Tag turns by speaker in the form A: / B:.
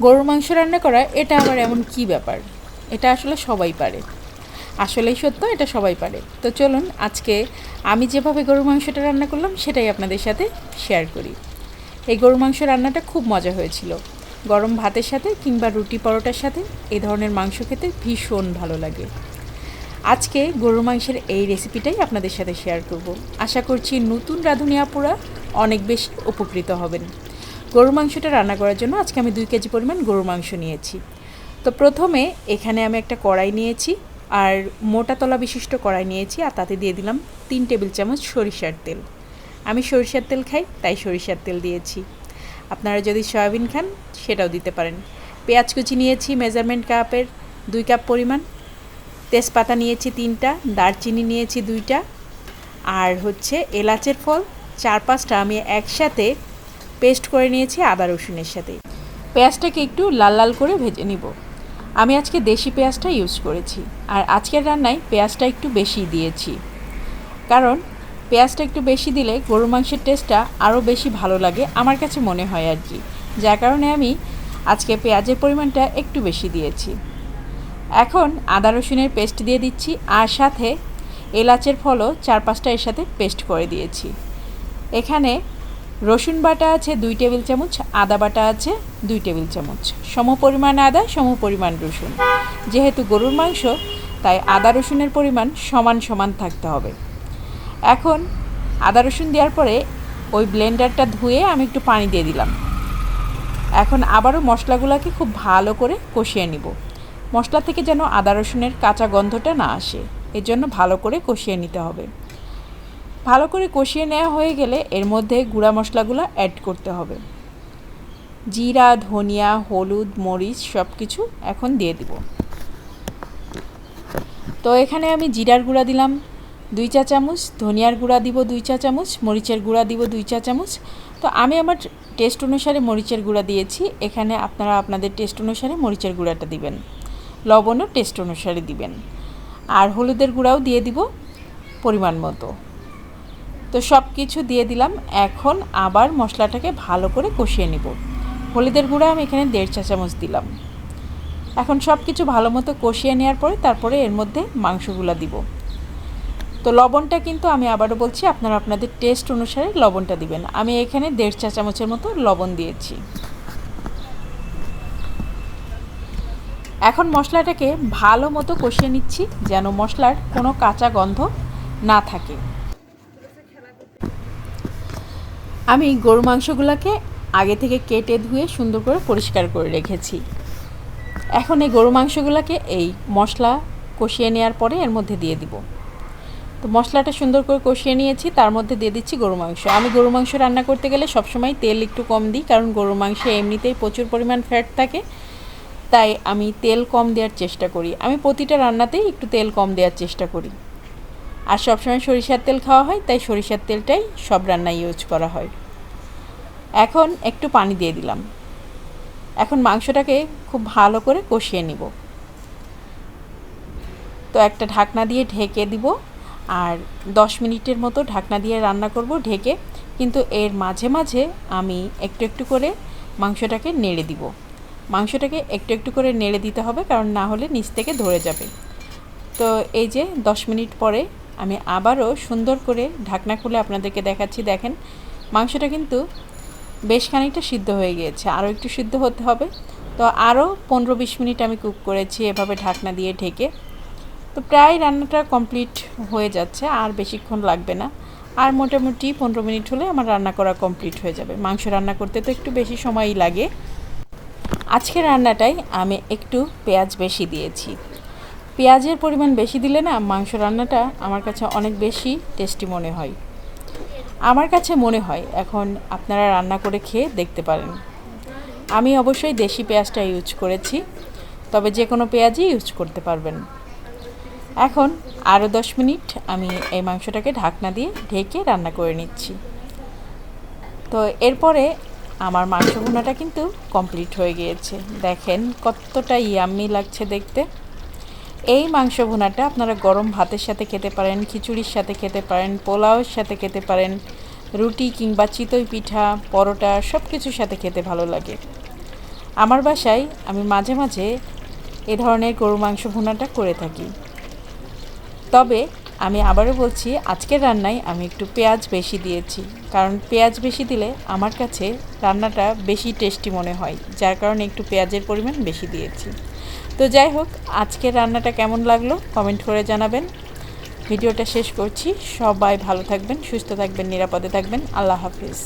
A: গরুর মাংস রান্না করা, এটা আবার এমন কি ব্যাপার? এটা আসলে সবাই পারে। আসলেই সত্য, এটা সবাই পারে। তো চলুন, আজকে আমি যেভাবে গরুর মাংসটা রান্না করলাম, সেটাই আপনাদের সাথে শেয়ার করি। এই গরুর মাংস রান্নাটা খুব মজা হয়েছিল। গরম ভাতের সাথে কিংবা রুটি পরোটার সাথে এই ধরনের মাংস খেতে ভীষণ ভালো লাগে। আজকে গরুর মাংসের এই রেসিপিটাই আপনাদের সাথে শেয়ার করব। আশা করছি নতুন রাঁধুনি আপুরা অনেক বেশি উপকৃত হবেন। গরুর মাংসটা রান্না করার জন্য আজকে আমি দুই কেজি পরিমাণ গরুর মাংস নিয়েছি। তো প্রথমে এখানে আমি একটা কড়াই নিয়েছি আর মোটা তলা বিশিষ্ট কড়াই নিয়েছি আর তাতে দিয়ে দিলাম তিন টেবিল চামচ সরিষার তেল। আমি সরিষার তেল খাই, তাই সরিষার তেল দিয়েছি। আপনারা যদি সয়াবিন খান, সেটাও দিতে পারেন। পেঁয়াজ কুচি নিয়েছি মেজারমেন্ট কাপের দুই কাপ পরিমাণ। তেজপাতা নিয়েছি তিনটা, দারচিনি নিয়েছি দুইটা। আর হচ্ছে এলাচের ফল, চার পাঁচটা আমি একসাথে পেস্ট করে নিয়েছি আদা রসুনের সাথে। পেঁয়াজটাকে একটু লাল লাল করে ভেজে নিব। আমি আজকে দেশি পেঁয়াজটা ইউজ করেছি, আর আজকের রান্নায় পেঁয়াজটা একটু বেশি দিয়েছি। কারণ পেঁয়াজটা একটু বেশি দিলে গরুর মাংসের টেস্টটা আরও বেশি ভালো লাগে আমার কাছে মনে হয় আর কি। যার কারণে আমি আজকে পেঁয়াজের পরিমাণটা একটু বেশি দিয়েছি। এখন আদা রসুনের পেস্ট দিয়ে দিচ্ছি, আর সাথে এলাচের ফলও চার পাঁচটা এর সাথে পেস্ট করে দিয়েছি। এখানে রসুন বাটা আছে দুই টেবিল চামচ, আদা বাটা আছে দুই টেবিল চামচ। সম পরিমাণ আদা সম পরিমাণ রসুন। যেহেতু গরুর মাংস, তাই আদা রসুনের পরিমাণ সমান সমান থাকতে হবে। এখন আদা রসুন দেওয়ার পরে ওই ব্লেন্ডারটা ধুয়ে আমি একটু পানি দিয়ে দিলাম। এখন আবারও মশলাগুলোকে খুব ভালো করে কষিয়ে নিব। মশলা থেকে যেন আদা রসুনের কাঁচা গন্ধটা না আসে, এর জন্য ভালো করে কষিয়ে নিতে হবে। ভালো করে কষিয়ে নেওয়া হয়ে গেলে এর মধ্যে গুঁড়া মশলাগুলো অ্যাড করতে হবে। জিরা, ধনিয়া, হলুদ, মরিচ সব কিছু এখন দিয়ে দিব। তো এখানে আমি জিরার গুঁড়া দিলাম, দুই চা চামচ, ধনিয়ার গুঁড়া দিব দুই চা চামচ, মরিচের গুঁড়া দিব দুই চা চামচ। তো আমি আমার টেস্ট অনুসারে মরিচের গুঁড়া দিয়েছি, এখানে আপনারা আপনাদের টেস্ট অনুসারে মরিচের গুঁড়াটা দিবেন। লবণও টেস্ট অনুসারে দিবেন। আর হলুদের গুঁড়াও দিয়ে দিব পরিমাণ মতো। তো সব কিছু দিয়ে দিলাম। এখন আবার মশলাটাকে ভালো করে কষিয়ে নেব। হলুদের গুঁড়া আমি এখানে দেড় চা চামচ দিলাম। এখন সব কিছু ভালো মতো কষিয়ে নেওয়ার পরে তারপরে এর মধ্যে মাংসগুলো দিব। তো লবণটা কিন্তু আমি আবারও বলছি, আপনারা আপনাদের টেস্ট অনুসারে লবণটা দিবেন। আমি এখানে দেড় চা চামচের মতো লবণ দিয়েছি। এখন মশলাটাকে ভালো মতো কষিয়ে নিচ্ছি, যেন মশলার কোনো কাঁচা গন্ধ না থাকে। আমি গরু মাংসগুলোকে আগে থেকে কেটে ধুয়ে সুন্দর করে পরিষ্কার করে রেখেছি। এখন এই গরু মাংসগুলোকে এই মশলা কষিয়ে নেওয়ার পরে এর মধ্যে দিয়ে দিব। তো মশলাটা সুন্দর করে কষিয়ে নিয়েছি, তার মধ্যে দিয়ে দিচ্ছি গরু মাংস। আমি গরু মাংস রান্না করতে গেলে সবসময় তেল একটু কম দিই, কারণ গরু মাংসে এমনিতেই প্রচুর পরিমাণ ফ্যাট থাকে। তাই আমি তেল কম দেওয়ার চেষ্টা করি। আমি প্রতিটা রান্নাতেই একটু তেল কম দেওয়ার চেষ্টা করি। আর সবসময় সরিষার তেল খাওয়া হয়, তাই সরিষার তেলটাই সব রান্নায় ইউজ করা হয়। এখন একটু পানি দিয়ে দিলাম। এখন মাংসটাকে খুব ভালো করে কষিয়ে নিব। তো একটা ঢাকনা দিয়ে ঢেকে দিব আর দশ মিনিটের মতো ঢাকনা দিয়ে রান্না করব ঢেকে, কিন্তু এর মাঝে মাঝে আমি একটু একটু করে মাংসটাকে নেড়ে দিব। মাংসটাকে একটু একটু করে নেড়ে দিতে হবে, কারণ না হলে নিচ থেকে ধরে যাবে। তো এই যে দশ মিনিট পরে আমি আবারও সুন্দর করে ঢাকনা খুলে আপনাদেরকে দেখাচ্ছি। দেখেন, মাংসটা কিন্তু বেশ খানিকটা সিদ্ধ হয়ে গিয়েছে। আরও একটু সিদ্ধ হতে হবে। তো আরও পনেরো বিশ মিনিট আমি কুক করেছি এভাবে ঢাকনা দিয়ে ঢেকে। তো প্রায় রান্নাটা কমপ্লিট হয়ে যাচ্ছে, আর বেশিক্ষণ লাগবে না। আর মোটামুটি পনেরো মিনিট হলে আমার রান্না করা কমপ্লিট হয়ে যাবে। মাংস রান্না করতে তো একটু বেশি সময়ই লাগে। আজকে রান্নাটাই আমি একটু পেঁয়াজ বেশি দিয়েছি। পেঁয়াজের পরিমাণ বেশি দিলে না মাংস রান্নাটা আমার কাছে অনেক বেশি টেস্টি মনে হয়। আমার কাছে মনে হয় এখন আপনারা রান্না করে খেয়ে দেখতে পারেন। আমি অবশ্যই দেশি পেঁয়াজটা ইউজ করেছি, তবে যে কোনো পেঁয়াজই ইউজ করতে পারবেন। এখন আরও দশ মিনিট আমি এই মাংসটাকে ঢাকনা দিয়ে ঢেকে রান্না করে নিচ্ছি। তো এরপরে আমার মাংস ভুনাটা কিন্তু কমপ্লিট হয়ে গিয়েছে। দেখেন কতটা ইয়াম্মি লাগছে দেখতে। এই মাংস ভুনাটা আপনারা গরম ভাতের সাথে খেতে পারেন, খিচুড়ির সাথে খেতে পারেন, পোলাওয়ের সাথে খেতে পারেন, রুটি কিংবা চিতই পিঠা, পরোটা সব কিছুর সাথে খেতে ভালো লাগে। আমার বাসায় আমি মাঝে মাঝে এ ধরনের গরু মাংস ভুনাটা করে থাকি। তবে আমি আবারও বলছি, আজকের রান্নায় আমি একটু পেঁয়াজ বেশি দিয়েছি। কারণ পেঁয়াজ বেশি দিলে আমার কাছে রান্নাটা বেশি টেস্টি মনে হয়, যার কারণে একটু পেঁয়াজের পরিমাণ বেশি দিয়েছি। তো যাই হোক, আজকের রান্নাটা কেমন লাগল কমেন্ট করে জানাবেন। ভিডিওটা শেষ করছি। সবাই ভালো থাকবেন, সুস্থ থাকবেন, নিরাপদে থাকবেন। আল্লাহ হাফিজ।